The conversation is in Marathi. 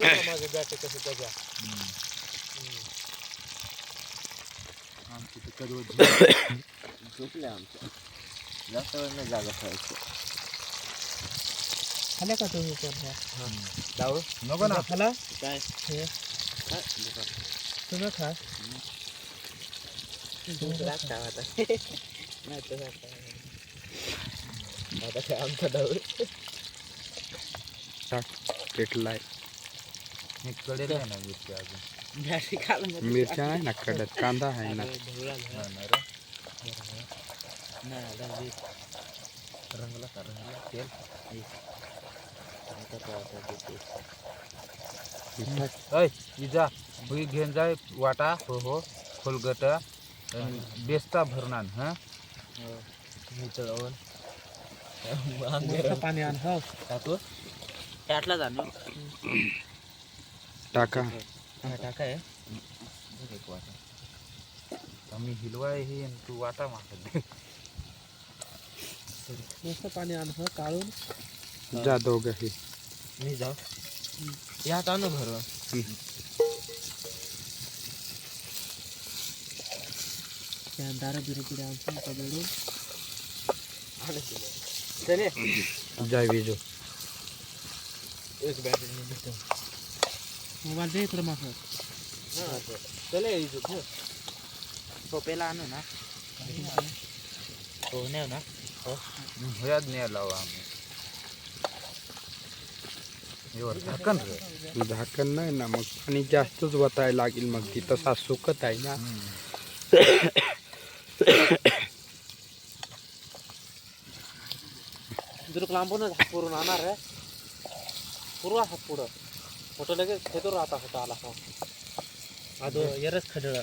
माझं बॅट कसं त्याच्या. आमची तर कधी झोपले आमच्या. जास्त वेळ नाही जागा ठेवायचं खाल्या का तुम्ही जाऊ नको ना. खाला काय? हे? हा, तुम्ही खा. दूध लागतं आता. नाही तर आता काय आमचा डाव पेटलाय. हे कडेल आहे ना मिरची अजून. मिरच्या आहे ना कडत कांदा आहे ना. हा ना रे. रंगला का रंगला? तेल? ऐ इजा. हुई घेऊन जाय वाटा हो हो. खोलगट आणि बेस्ता भरणार हा? मिसळवून मस्त पाणी आण हो. टाकू टाटला जाणं टाका एक वाटा आम्ही हिलवाय हे तू वाटा मागत मस्त पाणी आण काढून जा दोघं हे मी जाऊ या आणू भरून त्या दारा बिरे बिरे आणून पकडून चले जय विजू एक बॅटरी मोबाईल दे इकडं माझं चले सोपेला आणू ना. हो नेव ना. ह्यात न्यायला लावा आम्ही. झाकण झाकण नाही ना मग आणि जास्तच वतायला लागेल मग ती तसा सुकत आहे ना. जर लांबूनच हात पुरून आणणार रे पुरवा हात पुढं. फोटो लगेच खेतूर राहता होता आला हा आदो एरच खडळ.